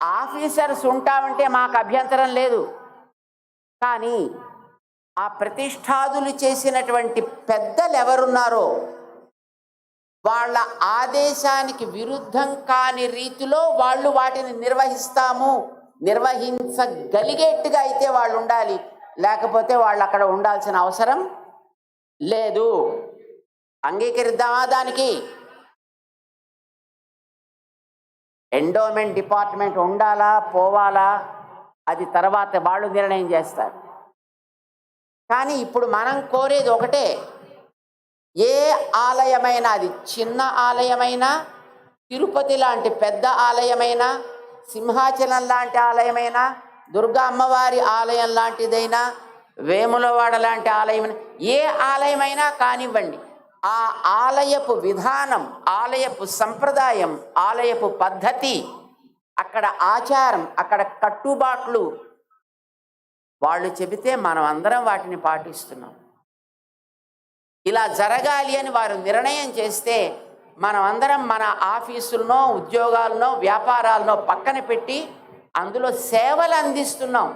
Officers ఉంటామంటే మాకు అభ్యంతరం లేదు. కానీ ఆ ప్రతిష్టాదులు చేసినటువంటి పెద్దలు ఎవరున్నారో వాళ్ళ ఆదేశానికి విరుద్ధం కాని రీతిలో వాళ్ళు వాటిని నిర్వహిస్తాము. నిర్వహించగలిగేట్టుగా అయితే వాళ్ళు ఉండాలి. లేకపోతే వాళ్ళు అక్కడ ఉండాల్సిన అవసరం లేదు. అంగీకరిద్దామా దానికి? ఎండోమెంట్ డిపార్ట్మెంట్ ఉండాలా? పోవాలా? అది తర్వాత వాళ్ళు నిర్ణయం చేస్తారు. కానీ ఇప్పుడు మనం కోరేది ఒకటే ఏ ఆలయమైనా అది చిన్న ఆలయమైనా తిరుపతి లాంటి పెద్ద ఆలయమైనా సింహాచలం లాంటి ఆలయమైనా దుర్గా అమ్మవారి ఆలయం లాంటిదైనా వేములవాడ లాంటి ఆలయం ఏ ఆలయమైనా కానివ్వండి. ఆ ఆలయపు విధానం ఆలయపు సంప్రదాయం ఆలయపు పద్ధతి అక్కడ ఆచారం అక్కడ కట్టుబాట్లు వాళ్ళు చెబితే మనం అందరం వాటిని పాటిస్తున్నాం. ఇలా జరగాలి అని వారు నిర్ణయం చేస్తే మనం అందరం మన ఆఫీసులనో ఉద్యోగాలనో వ్యాపారాలనో పక్కన పెట్టి అందులో సేవలు అందిస్తున్నాం.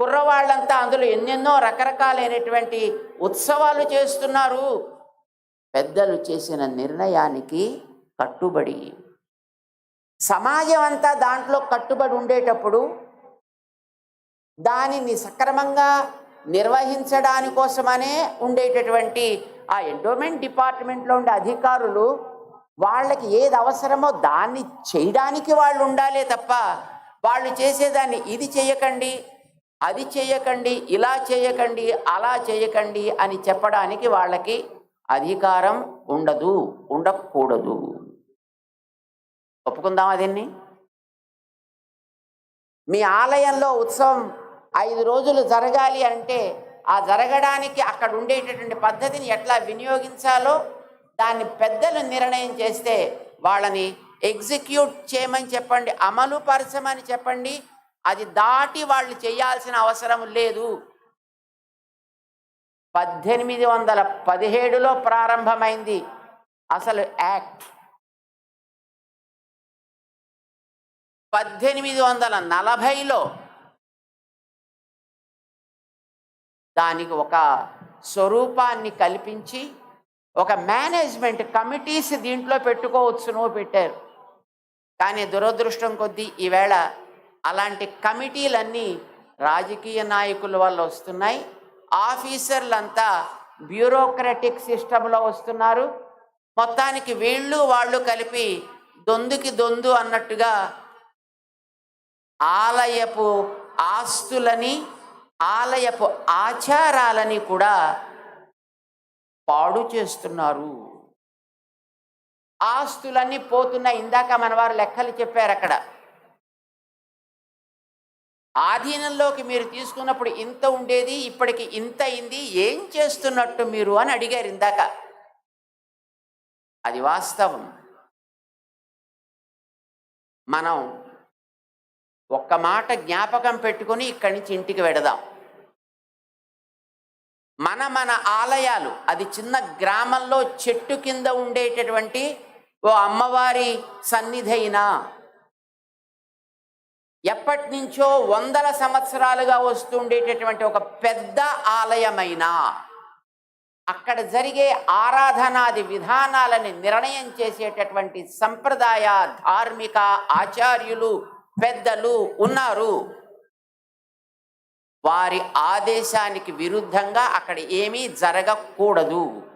కుర్రవాళ్ళంతా అందులో ఎన్నెన్నో రకరకాలైనటువంటి ఉత్సవాలు చేస్తున్నారు. పెద్దలు చేసిన నిర్ణయానికి కట్టుబడి. సమాజం అంతా దాంట్లో కట్టుబడి ఉండేటప్పుడు దానిని సక్రమంగా నిర్వహించడానికోసమనే ఉండేటటువంటి ఆ ఎండోమెంట్ డిపార్ట్మెంట్లో ఉండే అధికారులు వాళ్ళకి ఏది అవసరమో దాన్ని చేయడానికి వాళ్ళు ఉండాలే తప్ప వాళ్ళు చేసేదాన్ని ఇది చేయకండి అది చేయకండి ఇలా చేయకండి అలా చేయకండి అని చెప్పడానికి వాళ్ళకి అధికారం ఉండదు ఉండకూడదు. ఒప్పుకుందామా దీన్ని? మీ ఆలయంలో ఉత్సవం ఐదు రోజులు జరగాలి అంటే ఆ జరగడానికి అక్కడ ఉండేటటువంటి పద్ధతిని ఎట్లా వినియోగించాలో దాన్ని పెద్దలు నిర్ణయం చేస్తే వాళ్ళని ఎగ్జిక్యూట్ చేయమని చెప్పండి అమలు పరచమని చెప్పండి. అది దాటి వాళ్ళు చేయాల్సిన అవసరం లేదు. పద్దెనిమిది వందల పదిహేడులో ప్రారంభమైంది అసలు యాక్ట్. పద్దెనిమిది వందల నలభైలో దానికి ఒక స్వరూపాన్ని కల్పించి ఒక మేనేజ్మెంట్ కమిటీస్ దీంట్లో పెట్టుకోవచ్చును పెట్టారు. కానీ దురదృష్టం కొద్దీ ఈవేళ అలాంటి కమిటీలన్నీ రాజకీయ నాయకుల వల్ల వస్తున్నాయి. ఆఫీసర్లంతా బ్యూరోక్రటిక్ సిస్టంలో వస్తున్నారు. మొత్తానికి వీళ్ళు వాళ్ళు కలిపి దొందుకి దొందు అన్నట్టుగా ఆలయపు ఆస్తులని ఆలయపు ఆచారాలని కూడా పాడు చేస్తున్నారు. ఆస్తులన్నీ పోతున్న ఇందాక మన వారు లెక్కలు చెప్పారు అక్కడ. ఆధీనంలోకి మీరు తీసుకున్నప్పుడు ఇంత ఉండేది ఇప్పటికి ఇంత అయింది ఏం చేస్తున్నట్టు మీరు అని అడిగారు ఇందాక. అది వాస్తవం. మనం ఒక్క మాట జ్ఞాపకం పెట్టుకొని ఇక్కడి నుంచి ఇంటికి వెడదాం. మన మన ఆలయాలు అది చిన్న గ్రామంలో చెట్టు కింద ఉండేటటువంటి ఓ అమ్మవారి సన్నిధైనా ఎప్పటి నుంచో వందల సంవత్సరాలుగా వస్తుండేటటువంటి ఒక పెద్ద ఆలయమైనా అక్కడ జరిగే ఆరాధనాది విధానాలని నిర్ణయం చేసేటటువంటి సంప్రదాయ ధార్మిక ఆచార్యులు పెద్దలు ఉన్నారు. వారి ఆదేశానికి విరుద్ధంగా అక్కడ ఏమీ జరగకూడదు.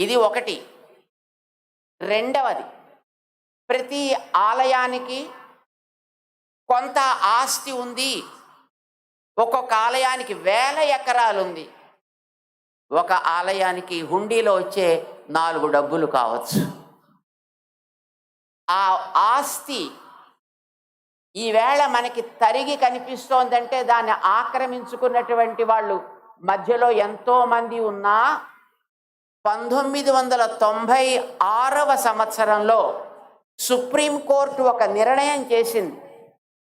ఇది ఒకటి. రెండవది. ప్రతి ఆలయానికి కొంత ఆస్తి ఉంది. ఒక్కొక్క ఆలయానికి వేల ఎకరాలు ఉంది ఒక ఆలయానికి హుండీలో వచ్చే నాలుగు డబ్బులు కావచ్చు. ఆ ఆస్తి ఈవేళ మనకి తరిగి కనిపిస్తోందంటే దాన్ని ఆక్రమించుకున్నటువంటి వాళ్ళు మధ్యలో ఎంతోమంది ఉన్నా పంతొమ్మిది వందల తొంభై ఆరవ సంవత్సరంలో సుప్రీంకోర్టు ఒక నిర్ణయం చేసింది.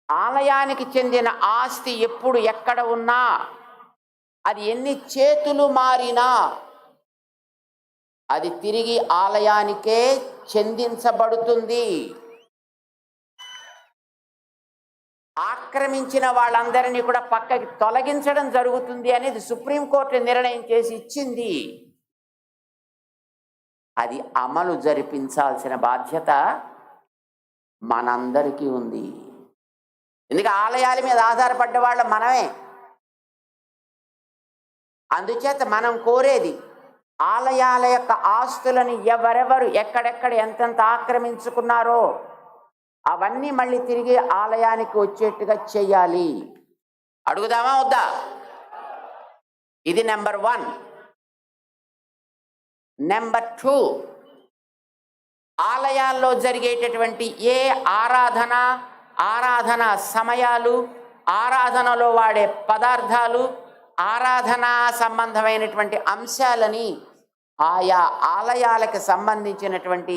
ఆలయానికి చెందిన ఆస్తి ఎప్పుడు ఎక్కడ ఉన్నా అది ఎన్ని చేతులు మారినా అది తిరిగి ఆలయానికే చెందించబడుతుంది ఆక్రమించిన వాళ్ళందరినీ కూడా పక్కకి తొలగించడం జరుగుతుంది అనేది సుప్రీంకోర్టు నిర్ణయం చేసి ఇచ్చింది. అది అమలు జరిపించాల్సిన బాధ్యత మనందరికీ ఉంది. ఎందుకంటే ఆలయాల మీద ఆధారపడ్డ వాళ్ళ మనమే? అందుచేత మనం కోరేది ఆలయాల యొక్క ఆస్తులను ఎవరెవరు ఎక్కడెక్కడ ఎంతెంత ఆక్రమించుకున్నారో అవన్నీ మళ్ళీ తిరిగి ఆలయానికి వచ్చేట్టుగా చెయ్యాలి అడుగుదామా వద్దా? ఇది నెంబర్ వన్. Number two. ఆలయాల్లో జరిగేటటువంటి ఏ ఆరాధన ఆరాధన సమయాలు ఆరాధనలో వాడే పదార్థాలు ఆరాధనా సంబంధమైనటువంటి అంశాలని ఆయా ఆలయాలకు సంబంధించినటువంటి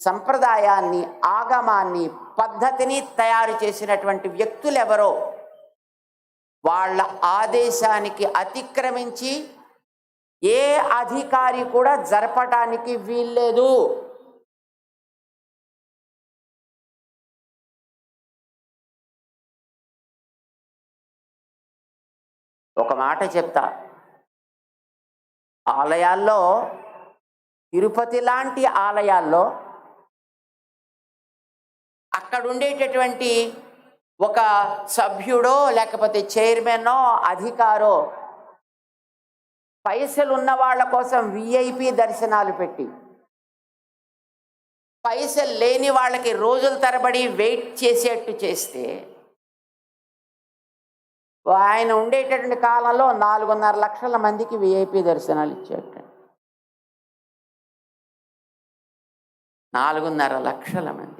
సంప్రదాయాన్ని ఆగమాన్ని పద్ధతిని తయారు చేసినటువంటి వ్యక్తులు ఎవరో వాళ్ళ ఆదేశానికి అతిక్రమించి ఏ అధికారి కూడా జరపటానికి వీల్లేదు. ఒక మాట చెప్తా. ఆలయాల్లో తిరుపతి లాంటి ఆలయాల్లో అక్కడ ఉండేటటువంటి ఒక సభ్యుడో లేకపోతే చైర్మనో అధికారో పైసలు ఉన్న వాళ్ళ కోసం విఐపి దర్శనాలు పెట్టి పైసలు లేని వాళ్ళకి రోజుల తరబడి వెయిట్ చేసేట్టు చేస్తే ఆయన ఉండేటటువంటి కాలంలో నాలుగున్నర లక్షల మందికి విఐపి దర్శనాలు ఇచ్చేట. నాలుగున్నర లక్షల మంది.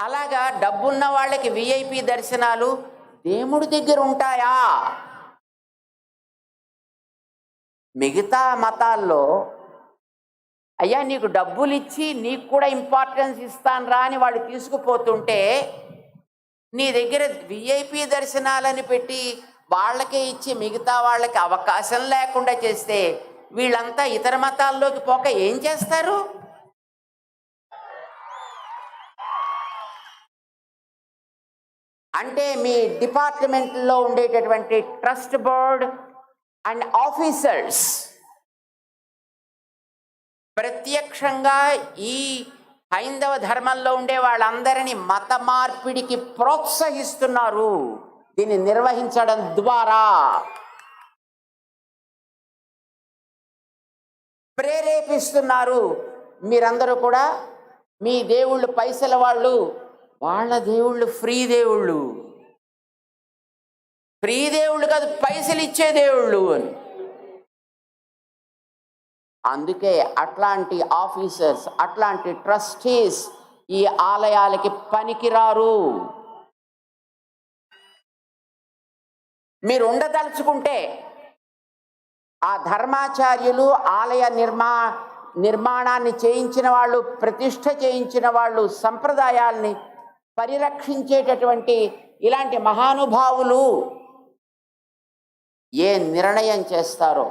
అలాగా డబ్బున్న వాళ్ళకి విఐపి దర్శనాలు దేవుడి దగ్గర ఉంటాయా? మిగతా మతాల్లో అయ్యా నీకు డబ్బులు ఇచ్చి నీకు కూడా ఇంపార్టెన్స్ ఇస్తాను రా అని వాళ్ళు తీసుకుపోతుంటే నీ దగ్గర విఐపి దర్శనాలని పెట్టి వాళ్ళకే ఇచ్చి మిగతా వాళ్ళకి అవకాశం లేకుండా చేస్తే వీళ్ళంతా ఇతర మతాల్లోకి పోక ఏం చేస్తారు? అంటే మీ డిపార్ట్మెంట్లో ఉండేటటువంటి ట్రస్ట్ బోర్డ్ అండ్ ఆఫీసర్స్ ప్రత్యక్షంగా ఈ హైందవ ధర్మంలో ఉండే వాళ్ళందరినీ మత మార్పిడికి ప్రోత్సహిస్తున్నారు. దీన్ని నిర్వహించడం ద్వారా. ప్రేరేపిస్తున్నారు. మీరందరూ కూడా మీ దేవుళ్ళు పైసల వాళ్ళు వాళ్ళ దేవుళ్ళు ఫ్రీ దేవుళ్ళు. ఫ్రీ దేవుళ్ళు కాదు పైసలు ఇచ్చే దేవుళ్ళు అని. అందుకే అట్లాంటి ఆఫీసర్స్ అట్లాంటి ట్రస్టీస్ ఈ ఆలయాలకి పనికిరారు. మీరు ఉండదలుచుకుంటే ఆ ధర్మాచార్యులు ఆలయ నిర్మా నిర్మాణాన్ని చేయించిన వాళ్ళు ప్రతిష్ట చేయించిన వాళ్ళు సంప్రదాయాల్ని పరిరక్షించేటటువంటి ఇలాంటి మహానుభావులు ఏ నిర్ణయం చేస్తారో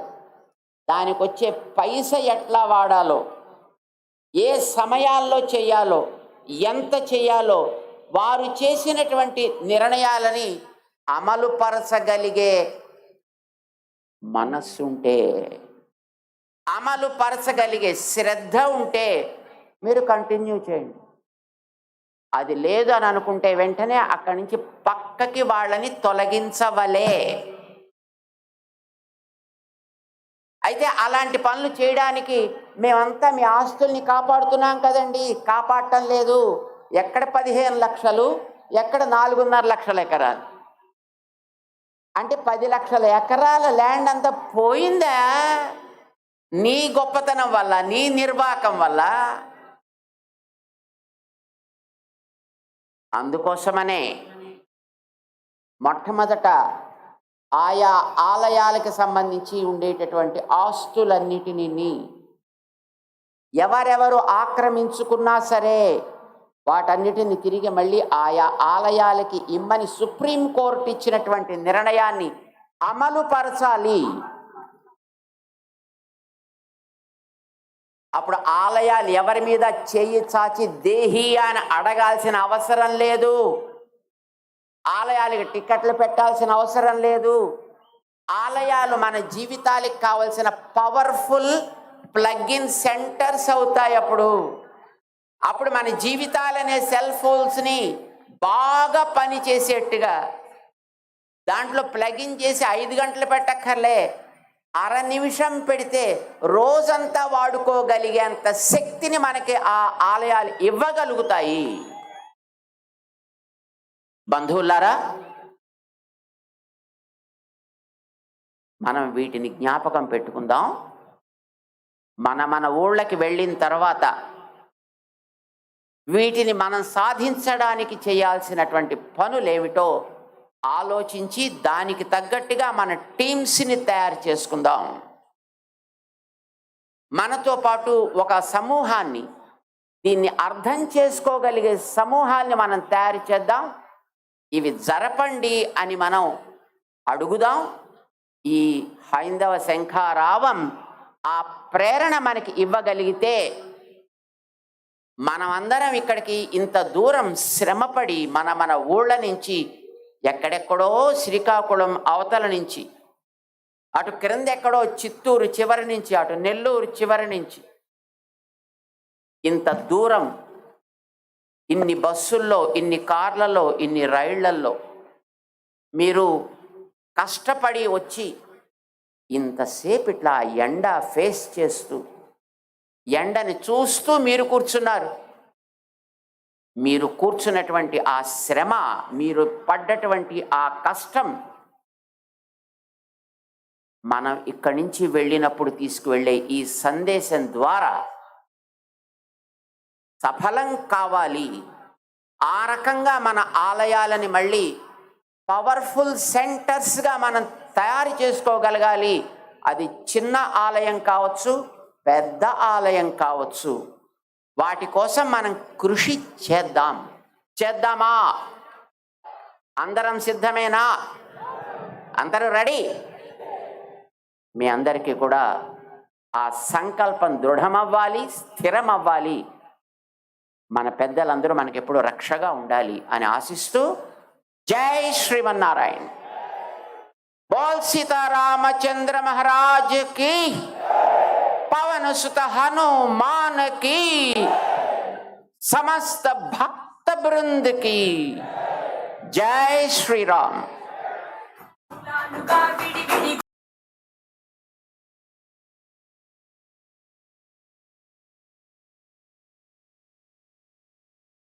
దానికి వచ్చే పైస ఎట్లా వాడాలో ఏ సమయాల్లో చేయాలో ఎంత చేయాలో వారు చేసినటువంటి నిర్ణయాలని అమలుపరచగలిగే మనస్సుంటే అమలు పరచగలిగే శ్రద్ధ ఉంటే మీరు కంటిన్యూ చేయండి. అది లేదు అని అనుకుంటే వెంటనే అక్కడి నుంచి పక్కకి వాళ్ళని తొలగించవలే. అయితే అలాంటి పనులు చేయడానికి మేమంతా మీ ఆస్తుల్ని కాపాడుతున్నాం కదండి. కాపాడటం లేదు. ఎక్కడ పదిహేను లక్షలు ఎక్కడ నాలుగున్నర లక్షల ఎకరాలు. అంటే పది లక్షల ఎకరాల ల్యాండ్ అంతా పోయిందా? నీ గొప్పతనం వల్ల నీ నిర్వాహకం వల్ల? అందుకోసమనే మొట్టమొదట ఆయా ఆలయాలకు సంబంధించి ఉండేటటువంటి ఆస్తులన్నిటినీ ఎవరెవరు ఆక్రమించుకున్నా సరే వాటన్నిటిని తిరిగి మళ్ళీ ఆయా ఆలయాలకి ఇమ్మని సుప్రీంకోర్టు ఇచ్చినటువంటి నిర్ణయాన్ని అమలుపరచాలి. అప్పుడు ఆలయాలు ఎవరి మీద చేయి చాచి దేహి అని అడగాల్సిన అవసరం లేదు. ఆలయాలకి టికెట్లు పెట్టాల్సిన అవసరం లేదు. ఆలయాలు మన జీవితాలకు కావలసిన పవర్ఫుల్ ప్లగ్ ఇన్ సెంటర్స్ అవుతాయి అప్పుడు. అప్పుడు మన జీవితాలనే సెల్ ఫోన్స్ని బాగా పని చేసేట్టుగా దాంట్లో ప్లగిన్ చేసి ఐదు గంటలు పెట్టక్కర్లే. అర నిమిషం పెడితే రోజంతా వాడుకోగలిగేంత శక్తిని మనకి ఆ ఆలయాలు ఇవ్వగలుగుతాయి. బంధువులారా మనం వీటిని జ్ఞాపకం పెట్టుకుందాం. మన మన ఊళ్ళకి వెళ్ళిన తర్వాత వీటిని మనం సాధించడానికి చేయాల్సినటువంటి పనులేమిటో ఆలోచించి దానికి తగ్గట్టుగా మన టీమ్స్ని తయారు చేసుకుందాం. మనతో పాటు ఒక సమూహాన్ని దీన్ని అర్థం చేసుకోగలిగే సమూహాన్ని మనం తయారు చేద్దాం. ఇవి జరపండి అని మనం అడుగుదాం. ఈ హైందవ శంఖారావం ఆ ప్రేరణ మనకి ఇవ్వగలిగితే మనమందరం ఇక్కడికి ఇంత దూరం శ్రమపడి మన మన ఊళ్ళ నుంచి ఎక్కడెక్కడో శ్రీకాకుళం అవతల నుంచి అటు క్రింద ఎక్కడో చిత్తూరు చివరి నుంచి అటు నెల్లూరు చివరి నుంచి. ఇంత దూరం ఇన్ని బస్సుల్లో ఇన్ని కార్లలో ఇన్ని రైళ్ళల్లో మీరు కష్టపడి వచ్చి ఇంతసేపు ఇట్లా ఎండ ఫేస్ చేస్తూ ఎండని చూస్తూ మీరు కూర్చున్నారు. మీరు కూర్చున్నటువంటి ఆ శ్రమ మీరు పడ్డటువంటి ఆ కష్టం మనం ఇక్కడి నుంచి వెళ్ళినప్పుడు తీసుకువెళ్ళే ఈ సందేశం ద్వారా సఫలం కావాలి. ఆ రకంగా మన ఆలయాలని మళ్ళీ పవర్ఫుల్ సెంటర్స్గా మనం తయారు చేసుకోగలగాలి. అది చిన్న ఆలయం కావచ్చు పెద్ద ఆలయం కావచ్చు. వాటి కోసం మనం కృషి చేద్దాం. చేద్దామా? అందరం సిద్ధమేనా? అందరూ రెడీ? మీ అందరికీ కూడా ఆ సంకల్పం దృఢమవ్వాలి స్థిరమవ్వాలి. మన పెద్దలందరూ మనకి ఎప్పుడు రక్షగా ఉండాలి అని ఆశిస్తూ జై శ్రీమన్నారాయణ. బోల్ సీతారామచంద్ర మహారాజ్కి पवन सुत हनुमान की समस्त भक्त वृंद की। जय श्री राम।